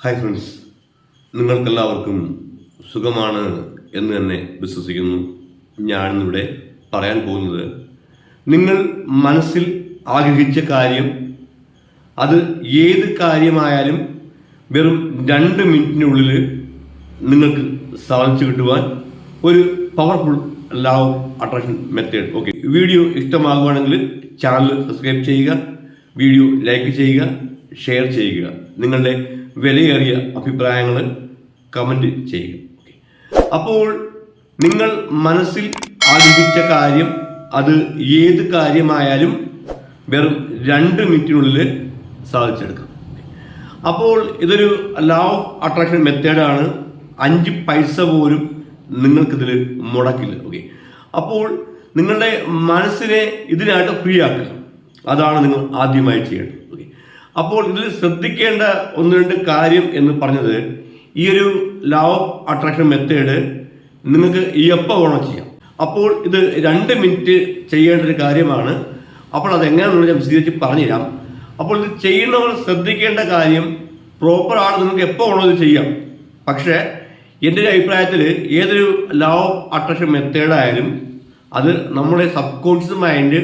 Hi friends നിങ്ങൾക്കെല്ലാവർക്കും സുഖമാണ് എന്ന് തന്നെ വിശ്വസിക്കുന്നു. ഞാനിന്നിവിടെ പറയാൻ പോകുന്നത് നിങ്ങൾ മനസ്സിൽ ആഗ്രഹിച്ച കാര്യം അത് ഏത് കാര്യമായാലും വെറും രണ്ട് മിനിറ്റിനുള്ളിൽ നിങ്ങൾക്ക് സാധിച്ചു കിട്ടുവാൻ ഒരു powerful love attraction method okay video ഇഷ്ടമാകുവാണെങ്കിൽ channel subscribe ചെയ്യുക വീഡിയോ ലൈക്ക് ചെയ്യുക ഷെയർ ചെയ്യുക. നിങ്ങളുടെ വിലയേറിയ അഭിപ്രായങ്ങൾ കമന്റ് ചെയ്യുക. അപ്പോൾ നിങ്ങൾ മനസ്സിൽ ആഗ്രഹിച്ച കാര്യം അത് ഏത് കാര്യമായാലും വെറും രണ്ട് മിനിറ്റിനുള്ളിൽ സാധിച്ചെടുക്കാം. അപ്പോൾ ഇതൊരു ലവ് അട്രാക്ഷൻ മെത്തേഡാണ് അഞ്ച് പൈസ പോലും നിങ്ങൾക്കിതിൽ മുടക്കില്ല. ഓക്കെ അപ്പോൾ നിങ്ങളുടെ മനസ്സിനെ ഇതിനായിട്ട് ഫ്രീ ആക്കുക. അതാണ് നിങ്ങൾ ആദ്യമായി ചെയ്യേണ്ടത്. ഓക്കെ അപ്പോൾ ഇതിൽ ശ്രദ്ധിക്കേണ്ട ഒന്ന് രണ്ട് കാര്യം എന്ന് പറഞ്ഞത് ഈ ഒരു ലവ് അട്രാക്ഷൻ മെത്തേഡ് നിങ്ങൾക്ക് എപ്പോൾ വേണം ചെയ്യാം. അപ്പോൾ ഇത് രണ്ട് മിനിറ്റ് ചെയ്യേണ്ട ഒരു കാര്യമാണ്. അപ്പോൾ അത് എങ്ങനെയാണെന്ന് ഞാൻ വിശദീകരിച്ച് പറഞ്ഞുതരാം. അപ്പോൾ ഇത് ചെയ്യുന്നവർ ശ്രദ്ധിക്കേണ്ട കാര്യം പ്രോപ്പറാണ് നിങ്ങൾക്ക് എപ്പോൾ വേണോ ഇത് ചെയ്യാം. പക്ഷേ എന്റെ ഒരു അഭിപ്രായത്തിൽ ഏതൊരു ലവ് അട്രാക്ഷൻ മെത്തേഡായാലും അത് നമ്മുടെ സബ് കോൺഷ്യസ് മൈൻഡ്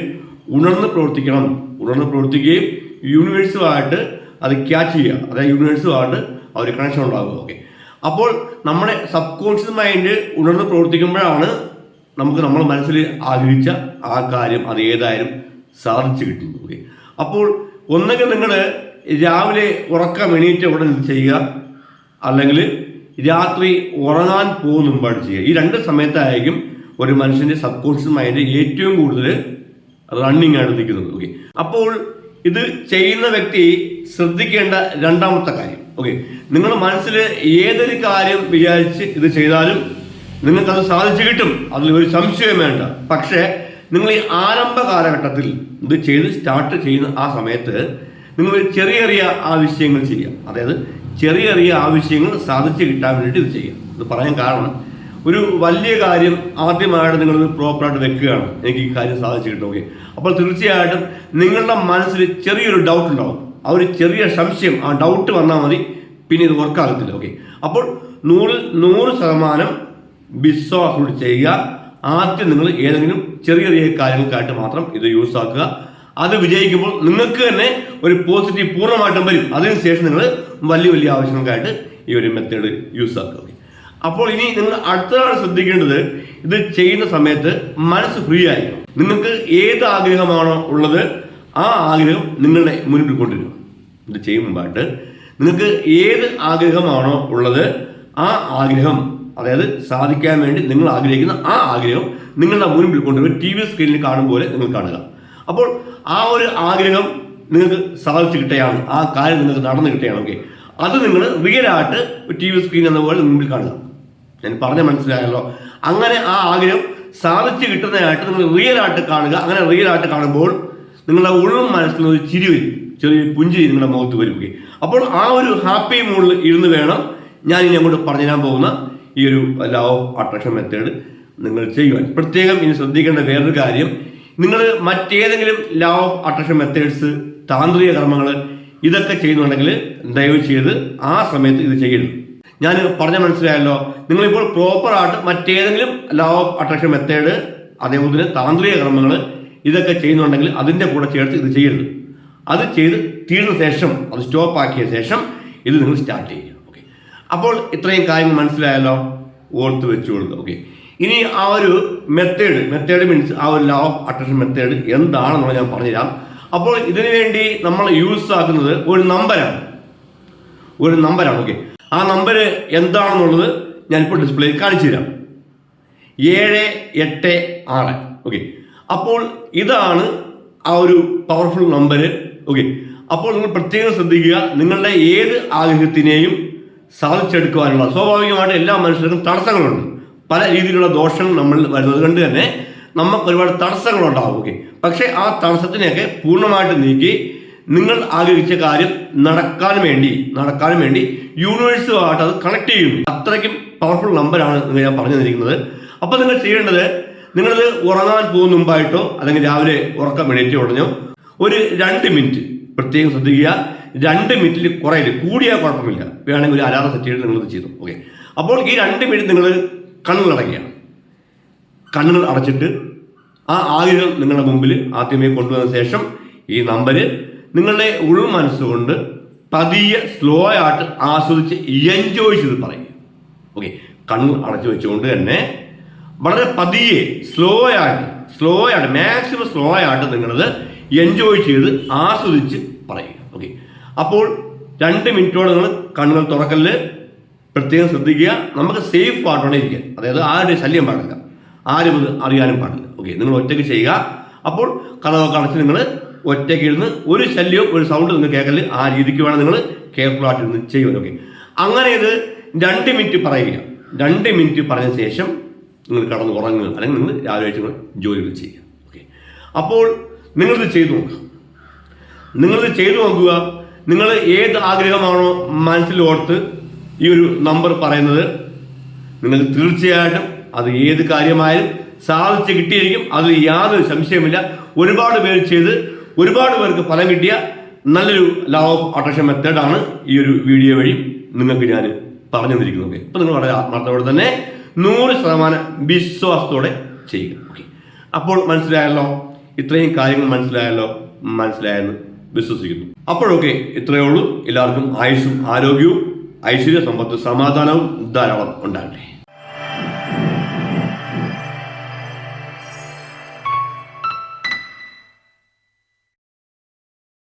ഉണർന്ന് പ്രവർത്തിക്കണം. ഉണർന്ന് പ്രവർത്തിക്കുകയും യൂണിവേഴ്സുമായിട്ട് അത് ക്യാച്ച് ചെയ്യുക. അതായത് യൂണിവേഴ്സുമായിട്ട് ആ ഒരു കണക്ഷൻ ഉണ്ടാകുക ഓക്കെ അപ്പോൾ നമ്മുടെ സബ് കോൺഷ്യസ് മൈൻഡ് ഉണർന്ന് പ്രവർത്തിക്കുമ്പോഴാണ് നമുക്ക് നമ്മൾ മനസ്സിൽ ആഗ്രഹിച്ച ആ കാര്യം അത് ഏതായാലും സാധിച്ചു കിട്ടുന്നത്. ഓക്കെ അപ്പോൾ ഒന്നുകിൽ നിങ്ങൾ രാവിലെ ഉറക്കം എണീറ്റ ഉടൻ ചെയ്യുക? അല്ലെങ്കിൽ രാത്രി ഉറങ്ങാൻ പോകുന്ന മുമ്പാണ് ചെയ്യുക. ഈ രണ്ട് സമയത്തായിരിക്കും ഒരു മനുഷ്യന്റെ സബ് കോൺഷ്യസ് മൈൻഡ് ഏറ്റവും കൂടുതൽ റണ്ണിങ് ആയിട്ട് നിൽക്കുന്നത്. ഓക്കെ അപ്പോൾ ഇത് ചെയ്യുന്ന വ്യക്തി ശ്രദ്ധിക്കേണ്ട രണ്ടാമത്തെ കാര്യം. ഓക്കെ നിങ്ങൾ മനസ്സിൽ ഏതൊരു കാര്യം വിചാരിച്ച് ഇത് ചെയ്താലും നിങ്ങൾക്ക് അത് സാധിച്ചു കിട്ടും. അതിൽ ഒരു സംശയം വേണ്ട. പക്ഷേ നിങ്ങൾ ഈ ആരംഭ കാലഘട്ടത്തിൽ ഇത് ചെയ്ത് സ്റ്റാർട്ട് ചെയ്യുന്ന ആ സമയത്ത് നിങ്ങൾ ചെറിയ ചെറിയ ആവശ്യങ്ങൾ ചെയ്യുക. അതായത് ചെറിയ ചെറിയ ആവശ്യങ്ങൾ സാധിച്ചു കിട്ടാൻ വേണ്ടിയിട്ട് ഇത് ചെയ്യാം ഇത് പറയാൻ കാരണം ഒരു വലിയ കാര്യം ആദ്യമായിട്ട് നിങ്ങൾ പ്രോപ്പറായിട്ട് വെക്കുകയാണ്. എനിക്ക് ഈ കാര്യം സാധിച്ചു കിട്ടും ഓക്കെ അപ്പോൾ തീർച്ചയായിട്ടും നിങ്ങളുടെ മനസ്സിൽ ചെറിയൊരു ഡൗട്ട് ഉണ്ടാവും. ആ ഒരു ചെറിയ സംശയം ആ ഡൗട്ട് വന്നാൽ മതി. പിന്നെ ഇത് വർക്കാകത്തില്ല ഓക്കെ അപ്പോൾ നൂറിൽ നൂറ് ശതമാനം വിശ്വാസത്തോട് ചെയ്യുക. ആദ്യം നിങ്ങൾ ഏതെങ്കിലും ചെറിയ ചെറിയ കാര്യങ്ങൾക്കായിട്ട് മാത്രം ഇത് യൂസ് ആക്കുക. അത് വിജയിക്കുമ്പോൾ നിങ്ങൾക്ക് തന്നെ ഒരു പോസിറ്റീവ് പൂർണമായിട്ടും വരും. അതിനുശേഷം നിങ്ങൾ വലിയ വലിയ ആവശ്യങ്ങൾക്കായിട്ട് ഈ ഒരു മെത്തേഡ് യൂസ് ആക്കുക അപ്പോൾ ഇനി നിങ്ങൾ അടുത്തതാണ് ശ്രദ്ധിക്കേണ്ടത് ഇത് ചെയ്യുന്ന സമയത്ത് മനസ്സ് ഫ്രീ ആയിരിക്കും നിങ്ങൾക്ക് ഏത് ആഗ്രഹമാണോ ഉള്ളത് ആ ആഗ്രഹം നിങ്ങളുടെ മുന്നിൽ കൊണ്ടുവരും. ഇത് ചെയ്യും നിങ്ങൾക്ക് ഏത് ആഗ്രഹമാണോ ഉള്ളത് ആ ആഗ്രഹം അതായത് സാധിക്കാൻ വേണ്ടി നിങ്ങൾ ആഗ്രഹിക്കുന്ന ആ ആഗ്രഹം നിങ്ങളുടെ മുൻപിൽ കൊണ്ടുവരും. ടി വി സ്ക്രീനിൽ കാണും പോലെ നിങ്ങൾ കാണുക. അപ്പോൾ ആ ഒരു ആഗ്രഹം നിങ്ങൾക്ക് സാധിച്ചു കിട്ടുകയാണ്. ആ കാര്യം നിങ്ങൾക്ക് നടന്നു കിട്ടുകയാണെങ്കിൽ അത് നിങ്ങൾ റിയലായിട്ട് ടി വി സ്ക്രീൻ എന്ന പോലെ മുമ്പിൽ കാണുക. ഞാൻ പറഞ്ഞ മനസ്സിലായല്ലോ. അങ്ങനെ ആ ആഗ്രഹം സാധിച്ചു കിട്ടുന്നതായിട്ട് നിങ്ങൾ റിയൽ ആയിട്ട് കാണുക. അങ്ങനെ റിയൽ ആയിട്ട് കാണുമ്പോൾ നിങ്ങളുടെ ഉള്ളും മനസ്സിൽ ഒരു ചിരി വരും. ചെറിയ പുഞ്ചിരി നിങ്ങളുടെ മുഖത്ത് വരും. അപ്പോൾ ആ ഒരു ഹാപ്പി മൂഡിൽ ഇരുന്ന് വേണം ഞാൻ ഇനി അങ്ങോട്ട് പറഞ്ഞു തരാൻ പോകുന്ന ഈ ഒരു ലവ് അട്രാക്ഷൻ മെത്തേഡ് നിങ്ങൾ ചെയ്യുവാൻ. പ്രത്യേകം ഇനി ശ്രദ്ധിക്കേണ്ട വേറൊരു കാര്യം. നിങ്ങൾ മറ്റേതെങ്കിലും ലവ് അട്രാക്ഷൻ മെത്തേഡ്സ് താന്ത്രിക കർമ്മങ്ങൾ ഇതൊക്കെ ചെയ്യുന്നുണ്ടെങ്കിൽ ദയവ് ചെയ്ത് ആ സമയത്ത് ഇത് ചെയ്യരുത്. ഞാൻ പറഞ്ഞ മനസ്സിലായല്ലോ. നിങ്ങളിപ്പോൾ പ്രോപ്പറായിട്ട് മറ്റേതെങ്കിലും ലോ ഓഫ് അട്രാക്ഷൻ മെത്തേഡ് അതേപോലെ തന്നെ താന്ത്രിക കർമ്മങ്ങൾ ഇതൊക്കെ ചെയ്യുന്നുണ്ടെങ്കിൽ അതിന്റെ കൂടെ ചേർത്ത് ഇത് ചെയ്യരുത്. അത് ചെയ്ത് തീർന്ന ശേഷം അത് സ്റ്റോപ്പ് ആക്കിയ ശേഷം ഇത് നിങ്ങൾ സ്റ്റാർട്ട് ചെയ്യുക. ഓക്കെ അപ്പോൾ ഇത്രയും കാര്യങ്ങൾ മനസ്സിലായല്ലോ? ഓർത്ത് വെച്ചു കൊടുക്കുക. ഓക്കെ ഇനി ആ ഒരു മെത്തേഡ് മെത്തേഡ് മീൻസ് ആ ഒരു ലോ ഓഫ് അട്രാക്ഷൻ മെത്തേഡ് എന്താണെന്നുള്ള ഞാൻ പറഞ്ഞുതരാം. അപ്പോൾ ഇതിനു വേണ്ടി നമ്മൾ യൂസ് ആക്കുന്നത് ഒരു നമ്പരാണ് ഒരു നമ്പരാണ് ഓക്കെ ആ നമ്പർ എന്താണെന്നുള്ളത് ഞാനിപ്പോൾ ഡിസ്പ്ലേയിൽ കാണിച്ചു തരാം. ഏഴ് എട്ട് ആറ്. ഓക്കെ അപ്പോൾ ഇതാണ് ആ ഒരു പവർഫുൾ നമ്പർ ഓക്കെ അപ്പോൾ നിങ്ങൾ പ്രത്യേകം ശ്രദ്ധിക്കുക നിങ്ങളുടെ ഏത് ആഗ്രഹത്തിനെയും സാധിച്ചെടുക്കുവാനുള്ള സ്വാഭാവികമായിട്ട് എല്ലാ മനുഷ്യർക്കും തടസ്സങ്ങളുണ്ട്. പല രീതിയിലുള്ള ദോഷങ്ങൾ നമ്മൾ വരുന്നത് കൊണ്ട് തന്നെ നമുക്ക് ഒരുപാട് തടസ്സങ്ങളുണ്ടാകും ഓക്കെ പക്ഷേ ആ തടസ്സത്തിനെയൊക്കെ പൂർണമായിട്ട് നീക്കി നിങ്ങൾ ആഗ്രഹിച്ച കാര്യം നടക്കാൻ വേണ്ടി നടക്കാൻ വേണ്ടി യൂണിവേഴ്സുമായിട്ട് അത് കണക്ട് ചെയ്യുന്നു. അത്രയ്ക്കും പവർഫുൾ നമ്പറാണ് നിങ്ങൾ ഞാൻ പറഞ്ഞു തന്നിരിക്കുന്നത്. അപ്പോൾ നിങ്ങൾ ചെയ്യേണ്ടത് നിങ്ങളത് ഉറങ്ങാൻ പോകുന്ന മുമ്പായിട്ടോ അല്ലെങ്കിൽ രാവിലെ ഉറക്കം എണീറ്റ് ഉടഞ്ഞോ ഒരു രണ്ട് മിനിറ്റ് പ്രത്യേകം ശ്രദ്ധിക്കുക. രണ്ട് മിനിറ്റിൽ കുറയില്ല. കൂടിയാൽ കുഴപ്പമില്ല. വേണമെങ്കിൽ ഒരു അലാറം സെറ്റ് ചെയ്ത് നിങ്ങൾ ചെയ്തു. ഓക്കെ അപ്പോൾ ഈ രണ്ട് മിനിറ്റ് നിങ്ങൾ കണ്ണുകൾ അടയ്ക്കുകയാണ് കണ്ണുകൾ അടച്ചിട്ട് ആ ആഗ്രഹം നിങ്ങളുടെ മുമ്പിൽ ആദ്യമേ കൊണ്ടുവന്ന ശേഷം ഈ നമ്പര് നിങ്ങളുടെ ഉൾ മനസ്സുകൊണ്ട് പതിയെ സ്ലോ ആയിട്ട് ആസ്വദിച്ച് എൻജോയ് ചെയ്ത് പറയുക ഓക്കെ കണ്ണ് അടച്ചു വെച്ചുകൊണ്ട് തന്നെ വളരെ പതിയെ സ്ലോ ആയിട്ട് സ്ലോ ആയിട്ട് മാക്സിമം സ്ലോ ആയിട്ട് നിങ്ങളത് എൻജോയ് ചെയ്ത് ആസ്വദിച്ച് പറയുക. ഓക്കെ അപ്പോൾ രണ്ട് മിനിറ്റോടെ നിങ്ങൾ കണ്ണുകൾ തുറക്കൽ പ്രത്യേകം ശ്രദ്ധിക്കുക. നമുക്ക് സേഫ് ആയിട്ടാണ് ഇരിക്കുക. അതായത് ആരുടെ ശല്യം പാടില്ല. ആരും അത് അറിയാനും പാടില്ല. ഓക്കെ നിങ്ങൾ ഒറ്റയ്ക്ക് ചെയ്യുക. അപ്പോൾ കഥകളൊക്കെ അടച്ച് നിങ്ങൾ ഒറ്റയ്ക്ക് ഇരുന്ന് ഒരു ശല്യവും ഒരു സൗണ്ട് നിങ്ങൾ കേൾക്കൽ ആ രീതിക്ക് വേണം നിങ്ങൾ ചെയ്യുക ഓക്കെ അങ്ങനെ ഇത് രണ്ട് മിനിറ്റ് പറയുക. രണ്ട് മിനിറ്റ് പറഞ്ഞ ശേഷം നിങ്ങൾ കടന്ന് ഉറങ്ങുക. അല്ലെങ്കിൽ നിങ്ങൾ രാവിലെ നിങ്ങൾ ജോലികൾ ചെയ്യുക. ഓക്കെ അപ്പോൾ നിങ്ങളിത് ചെയ്തു നോക്കുക. നിങ്ങളിത് ചെയ്തു നോക്കുക. നിങ്ങൾ ഏത് ആഗ്രഹമാണോ മനസ്സിൽ ഓർത്ത് ഈ ഒരു നമ്പർ പറയുന്നത് നിങ്ങൾ തീർച്ചയായിട്ടും അത് ഏത് കാര്യമായാലും സാധിച്ച് കിട്ടിയിരിക്കും. അതിൽ യാതൊരു സംശയമില്ല ഒരുപാട് പേര് ചെയ്ത് ഒരുപാട് പേർക്ക് ഫലം കിട്ടിയ നല്ലൊരു ലോ ഓഫ് അട്രാക്ഷൻ മെത്തേഡാണ് ഈ ഒരു വീഡിയോ വഴി നിങ്ങൾക്ക് ഞാൻ പറഞ്ഞു തന്നിരിക്കുന്നത്. ഓക്കെ നിങ്ങൾ വളരെ ആത്മാർത്ഥത്തോടെ തന്നെ നൂറ് ശതമാനം വിശ്വാസത്തോടെ ചെയ്യുക. ഓക്കെ അപ്പോൾ മനസ്സിലായല്ലോ? ഇത്രയും കാര്യങ്ങൾ മനസ്സിലായല്ലോ? മനസ്സിലായെന്ന് വിശ്വസിക്കുന്നു. അപ്പോഴൊക്കെ ഇത്രയേ ഉള്ളൂ. എല്ലാവർക്കും ആയുസ്സും ആരോഗ്യവും ഐശ്വര്യ സമ്പത്ത് സമാധാനവും ധാരാളം ഉണ്ടാകട്ടെ.